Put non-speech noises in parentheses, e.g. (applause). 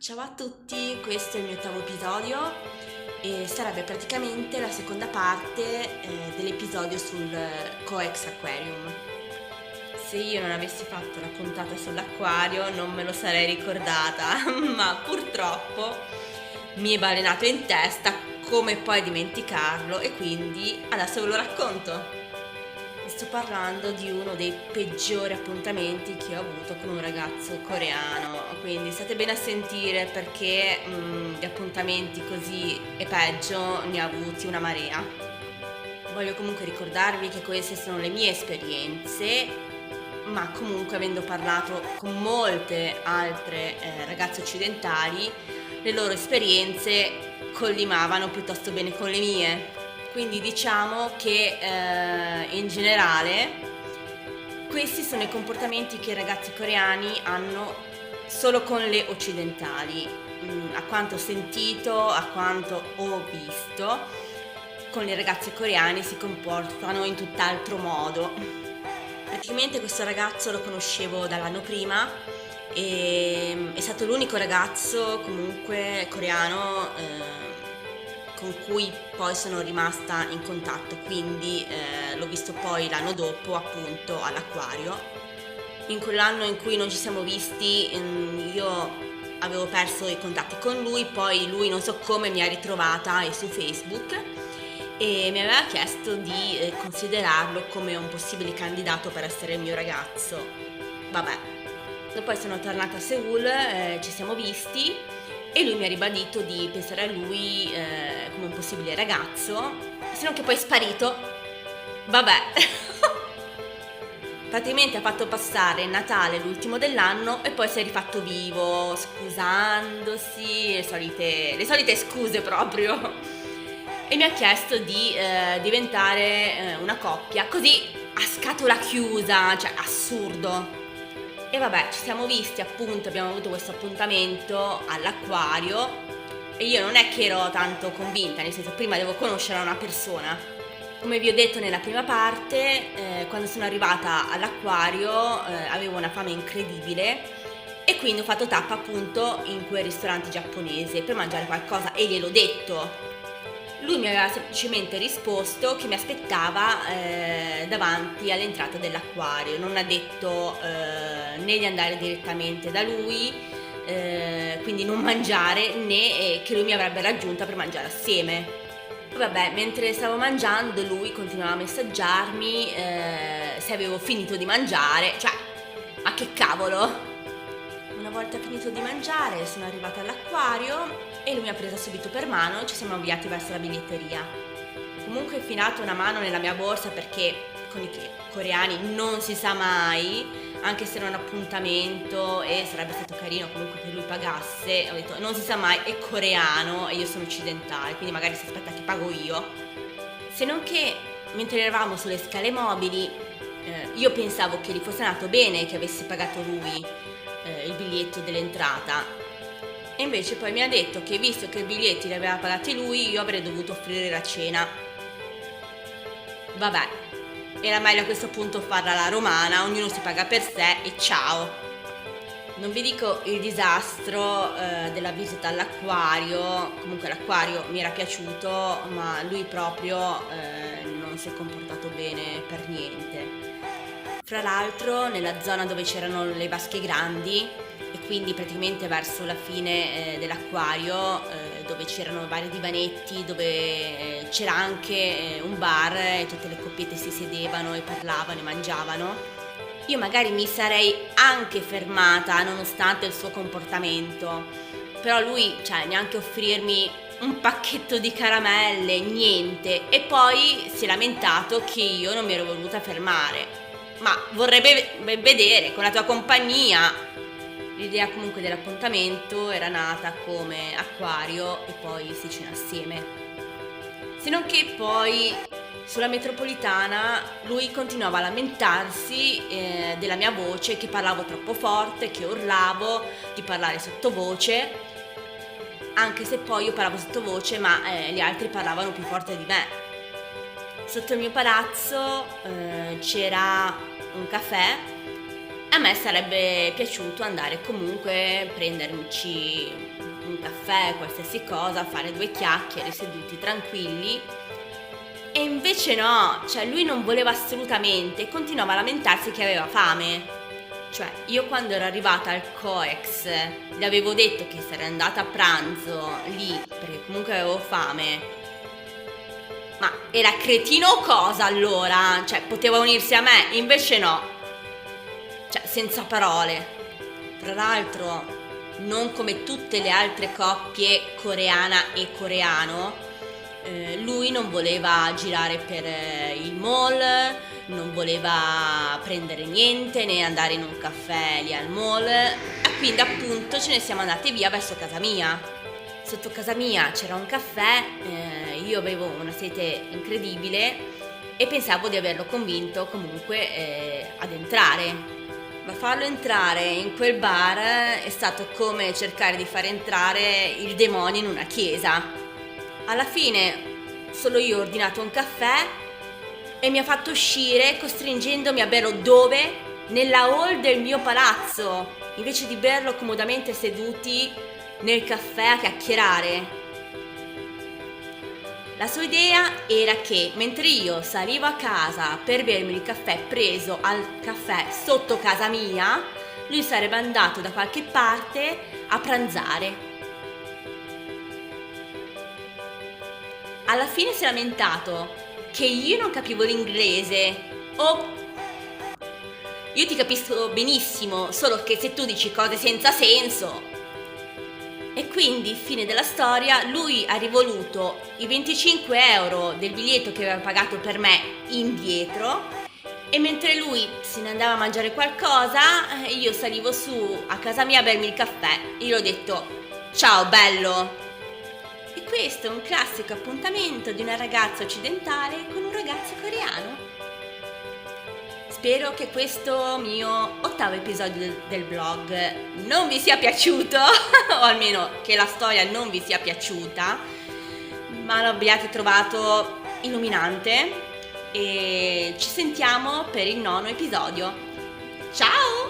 Ciao a tutti, questo è il mio ottavo episodio e sarebbe praticamente la seconda parte eh, dell'episodio sul Coex Aquarium. Se io non avessi fatto la puntata sull'acquario non me lo sarei ricordata, (laughs) ma purtroppo mi è balenato in testa come poi dimenticarlo e quindi adesso ve lo racconto. Sto parlando di uno dei peggiori appuntamenti che ho avuto con un ragazzo coreano, quindi state bene a sentire perché mh, mm, di appuntamenti così e peggio ne ho avuti una marea. Voglio comunque ricordarvi che queste sono le mie esperienze, ma comunque avendo parlato con molte altre eh, ragazze occidentali, le loro esperienze collimavano piuttosto bene con le mie. Quindi diciamo che eh, in generale questi sono i comportamenti che i ragazzi coreani hanno solo con le occidentali. Mm, a quanto ho sentito, a quanto ho visto, con le ragazze coreane si comportano in tutt'altro modo. Praticamente questo ragazzo lo conoscevo dall'anno prima e mm, è stato l'unico ragazzo comunque coreano eh, con cui poi sono rimasta in contatto, quindi eh, l'ho visto poi l'anno dopo appunto all'acquario. In quell'anno in cui non ci siamo visti mm, io avevo perso i contatti con lui, poi lui non so come mi ha ritrovata su Facebook e mi aveva chiesto di eh, considerarlo come un possibile candidato per essere il mio ragazzo. Vabbè, poi sono tornata a Seoul, eh, ci siamo visti e lui mi ha ribadito di pensare a lui eh, come un possibile ragazzo, se non che poi è sparito. Vabbè. (laughs) Praticamente ha fatto passare Natale l'ultimo dell'anno e poi si è rifatto vivo, scusandosi, le solite, le solite scuse proprio. E mi ha chiesto di eh, diventare eh, una coppia, così a scatola chiusa, cioè assurdo. E vabbè, ci siamo visti appunto, abbiamo avuto questo appuntamento all'acquario e io non è che ero tanto convinta, nel senso prima devo conoscere una persona. Come vi ho detto nella prima parte, eh, quando sono arrivata all'acquario eh, avevo una fame incredibile e quindi ho fatto tappa appunto in quel ristorante giapponese per mangiare qualcosa e gliel'ho detto lui mi aveva semplicemente risposto che mi aspettava eh, davanti all'entrata dell'acquario, non ha detto eh, né di andare direttamente da lui, eh, quindi non mangiare, né eh, che lui mi avrebbe raggiunta per mangiare assieme. Vabbè, mentre stavo mangiando lui continuava a messaggiarmi eh, se avevo finito di mangiare, cioè, ma che cavolo! Una volta finito di mangiare sono arrivata all'acquario e lui mi ha presa subito per mano e ci siamo avviati verso la biglietteria. Comunque ho infilato una mano nella mia borsa perché con i coreani non si sa mai, anche se era un appuntamento e sarebbe stato carino comunque che lui pagasse, ho detto non si sa mai, è coreano e io sono occidentale, quindi magari si aspetta che pago io. Se non che mentre eravamo sulle scale mobili eh, io pensavo che gli fosse andato bene che avessi pagato lui eh, il biglietto dell'entrata e invece poi mi ha detto che visto che i biglietti li aveva pagati lui, io avrei dovuto offrire la cena. Vabbè, era meglio a questo punto farla la romana, ognuno si paga per sé e ciao. Non vi dico il disastro eh, della visita all'acquario, comunque l'acquario mi era piaciuto, ma lui proprio eh, non si è comportato bene per niente. Fra l'altro nella zona dove c'erano le vasche grandi quindi praticamente verso la fine eh, dell'acquario eh, dove c'erano vari divanetti, dove eh, c'era anche eh, un bar e tutte le coppiette si sedevano e parlavano e mangiavano. Io magari mi sarei anche fermata nonostante il suo comportamento, però lui, cioè, neanche offrirmi un pacchetto di caramelle, niente, e poi si è lamentato che io non mi ero voluta fermare. Ma vorrebbe vedere con la tua compagnia L'idea comunque dell'appuntamento era nata come acquario e poi si cena assieme. Se non che poi sulla metropolitana lui continuava a lamentarsi eh, della mia voce, che parlavo troppo forte, che urlavo, di parlare sottovoce, anche se poi io parlavo sottovoce ma eh, gli altri parlavano più forte di me. Sotto il mio palazzo eh, c'era un caffè a me sarebbe piaciuto andare comunque a prenderci un caffè, qualsiasi cosa, fare due chiacchiere seduti tranquilli. E invece no, cioè lui non voleva assolutamente, continuava a lamentarsi che aveva fame. Cioè, io quando ero arrivata al COEX gli avevo detto che sarei andata a pranzo lì perché comunque avevo fame. Ma era cretino o cosa allora? Cioè, poteva unirsi a me, invece no. Senza parole. Tra l'altro, non come tutte le altre coppie coreana e coreano, eh, lui non voleva girare per eh, il mall, non voleva prendere niente né andare in un caffè lì al mall e quindi appunto ce ne siamo andate via verso casa mia. Sotto casa mia c'era un caffè, eh, io avevo una sete incredibile e pensavo di averlo convinto comunque eh, ad entrare. Ma farlo entrare in quel bar è stato come cercare di far entrare il demonio in una chiesa. Alla fine solo io ho ordinato un caffè e mi ha fatto uscire costringendomi a berlo dove? Nella hall del mio palazzo, invece di berlo comodamente seduti nel caffè a chiacchierare. La sua idea era che mentre io salivo a casa per bermi il caffè preso al caffè sotto casa mia, lui sarebbe andato da qualche parte a pranzare. Alla fine si è lamentato che io non capivo l'inglese. Oh, io ti capisco benissimo, solo che se tu dici cose senza senso. E quindi, fine della storia, lui ha rivoluto i 25 euro del biglietto che aveva pagato per me indietro e mentre lui se ne andava a mangiare qualcosa, eh, io salivo su a casa mia a bermi il caffè e gli ho detto ciao bello, questo è un classico appuntamento di una ragazza occidentale con un ragazzo coreano. Spero che questo mio ottavo episodio del, blog non vi sia piaciuto, (laughs) o almeno che la storia non vi sia piaciuta, ma lo abbiate trovato illuminante e ci sentiamo per il nono episodio. Ciao!